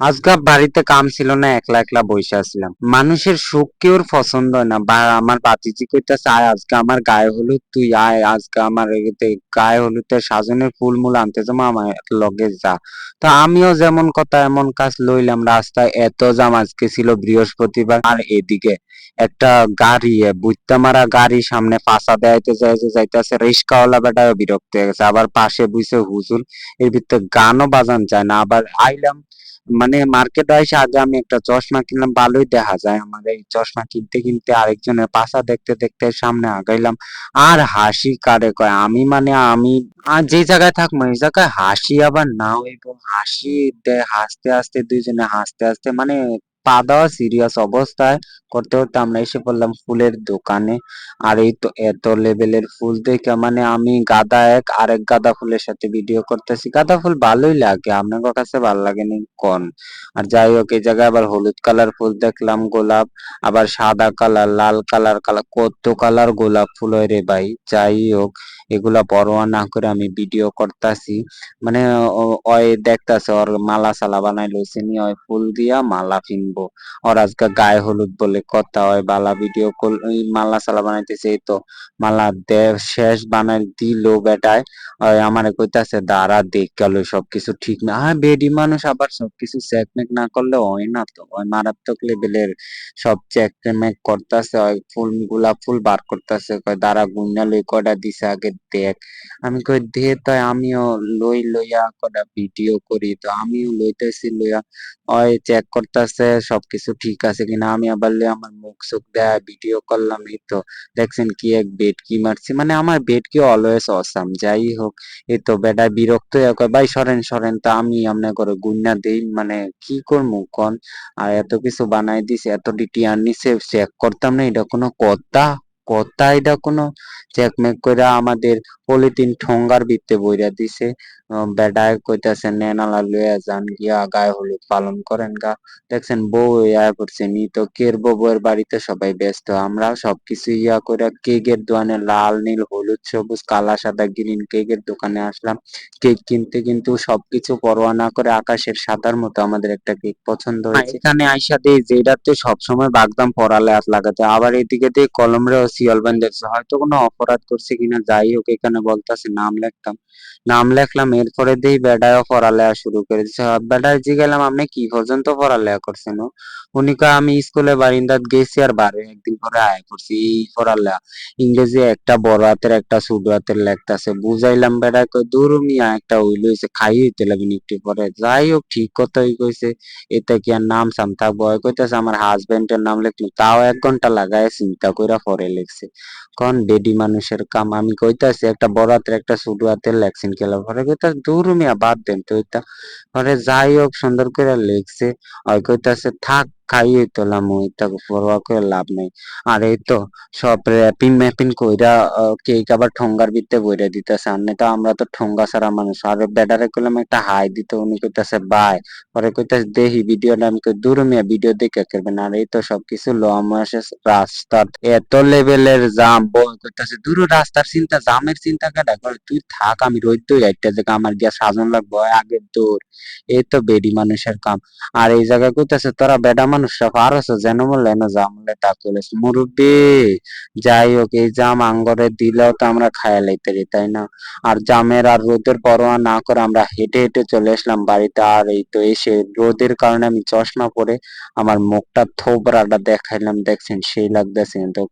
আজকা বাড়িতে কাম ছিল না, একলা একলা বসে আছিলাম। মানুষের সুখ কেউর পছন্দ না? বা আমার বাতিজি কইতাছে আয় আজকে আমার গায়ে হলুদ, তুই আয়, আজকে আমার গায়ে হলুদের সাজনের ফুল মূল আনতে যাব, আমার লগে যা। তো আমিও যেমন কথা এমন কাজ লইলাম, রাস্তায় এত জাম আজকে ছিল বৃহস্পতিবার, আর এদিকে একটা গাড়ি, বুইত্তা মারা গাড়ি সামনে ফাঁসা দেয়াইতে যাইতে যাইতেছে রিস্কাওয়ালা বেটাও বিরক্ত হয়ে গেছে। আবার পাশে বুঝছে হুজুর, এর ভিতরে গানও বাজান যায় না। আবার আইলাম মানে মার্কেট আইসে আগে আমি একটা চশমা কিনলাম, ভালোই দেখা যায় আমার। এই চশমা কিনতে কিনতে আরেকজনের পাশা দেখতে দেখতে সামনে আগাইলাম। আর হাসি কারে কয়? আমি মানে আমি আর যে জায়গায় থাকব, এই জায়গায় হাসি আবার না হইব হাসি হাসতে হাসতে দুইজনে হাসতে হাসতে মানে পা দেওয়া সিরিয়াস অবস্থায়। করতে করতে আমরা এসে পড়লাম ফুলের দোকানে। আর এই তো এত লেভেলের ফুল দেখে মানে আমি গাদা এক, আরেক গাদা ফুলের সাথে ভিডিও করতেছি। গাঁদা ফুল ভালোই লাগে আপনার কাছে ভালো লাগেনি? কোন? আর যাই হোক, এই জায়গায় আবার হলুদ কালার ফুল দেখলাম, গোলাপ, আবার সাদা কালার, লাল কালার কালার, কত কালার গোলাপ ফুল হয় রে ভাই। যাই হোক, এগুলা পরোয়া না করে আমি ভিডিও করতাছি। মানে ওই দেখতাছে, ওর মালা সালা বানাই লইছে নি ওই ফুল দিয়া মালা কিনবো ওর আজকে গায়ে হলুদ বলে কথা হয়, বালা ভিডিও কল মালা সালা বানাইতেছে তো। মালা দে শেষ বানাই দিল বেটায়। আমারে কইতাছে, দাঁড়া, দেখ গেল সবকিছু ঠিক না। হ্যাঁ বেডি মানুষ, আবার সবকিছু চেক মেক না করলে হয় না তো। ওই মারাত্মক লেভেলের সব চেক মেক করতেছে, ওই ফুল গোলাপ ফুল বার করতেছে। কয়, দাঁড়া গুইনা লই কটা দিছে আগে দেখ। আমি কই, দে তাই আমিও লই লইয়া কটা ভিডিও করি? তো আমিও লইতেছি লইয়া। ওই চেক করতেছে, সবকিছু ঠিক আছে কিনা? আমি আবার আমার মুখ সুখ দেয় ভিডিও করলাম এই তো। দেখছেন কি এক বেড কি মারছি? মানে আমার বেড কি অলওয়েজ অসাম যাই হোক, এই তো বেটা বিরক্ত হয়ে ভাই, সরেন সরেন, তা আমি আমনে করে গুন্না দেই মানে কি করব কোন? আর এত কিছু বানাই দিছে এত ডিটিআর নিছে চেক করতাম না, এটা কোনো কথা। কথা এটা কোনো চেক মেক কইরা আমাদের পলিথিন ঠোঙ্গার ভিতরে বইরা দিছে। বেডায় কইতাছে নেনালা লইয়া যান গিয়া গায়ে হলুদ পালন করেন গা। দেখছেন বউ ইয়া করছে নি তো কের বউয়ের বাড়িতে সবাই ব্যস্ত। আমরা সবকিছু ইয়া করে কেকের দোকানে লাল নীল হলুদ সবুজ কালা সাদা গ্রিন কেকের দোকানে আসলাম। কেক কিনতে কিন্তু সবকিছু পরোয়া না করে আকাশের সাদার মতো আমাদের একটা কেক পছন্দ হয়েছে। এখানে আইসা দেই যেটাতে সবসময় বাগদাম পরালে হাত লাগাতে আবার এদিকে দিয়ে কলমরে সিয়াল বান্ধেছে হয়তো কোনো অপরাধ করছে কিনা, যাই হোক, এখানে বলতেছে, নাম লিখতাম। নাম লেখলাম, এরপরে দেই বেডায়ও পড়ালেখা শুরু করে বেডায় জি গেলাম, আপনি কি পর্যন্ত পড়ালেখা করছেন? উনি কয়, আমি স্কুলে বারিন্দাত গেছি আর বারে একদিন পরে আয় করছি এই পড়ালেখা, ইংরেজি একটা বড় হাতের, একটা ছোট হাতের লেখতাছে। বুঝাইলাম বেড়ায় কই দূর মিয়া, একটা উইল হইছে, খাই হইতে লাগেন একটু পরে। যাই হোক, ঠিক কথাই কইছে, এতে কি আর নাম সাম থাকব? কইতাছে, আমার হাজবেন্ডের নাম লিখলি। তাও এক ঘণ্টা লাগায়, চিন্তা কইরা পরে লিখছে কোন বেডি মানুষের কাম? আমি কইতাছি, একটা বড় হাতের একটা ছোট হাতের লেখছেন কেলা পরে কইতা দূর মিয়া, বাদ দেন। তো পরে যাই হোক, সুন্দর করে লিখছে। আর কইতাছে, থাক খাইয়ে তোলাম ওইটাকে পরোয়া করে লাভ নাই। আর এই তো সব র্যাপিং ম্যাপিং কইরা কেক আবার ঠোঙ্গার ভিতরে বইরা দিতেছে আর তো আমরা তো ঠোঙ্গা ছাড়া মানুষ আর বেডারে কইলাম একটা হাই দিতে উনি কইতাছে বাই। পরে কইতাছে দেহি ভিডিওটা আমি দূর মিয়া ভিডিও দেখে করবেন আর এই তো সবকিছু ল মাসে রাস্তার এত লেভেলের জাম, বল কইতাছে দূর রাস্তার চিন্তা জামের চিন্তা কেডা করে তুই থাক, আমি রোদ দই একটা জায়গা আমার গিয়া সাজন লাগবো আগের দূর এই তো বেডি মানুষের কাম। আর এই জায়গায় কইতাছে তোরা বেডা মানুষরা পারস যেন বললে না জাম বলে তা কইলেছ মুরব্বি, যাই হোক, এই জাম আঙ্গরে দিলেও তো আমরা খায়া লাইতে তাই না? আর জামের আর রোদের পরোয়া না করে আমরা হেঁটে হেঁটে চলে আসলাম বাড়িতে। আর এই তো এসে রোদের কারণে আমি চশমা পরে আমার মুখটা থোবরাটা দেখাইলাম, দেখছেন? সেই লাগতেছে তো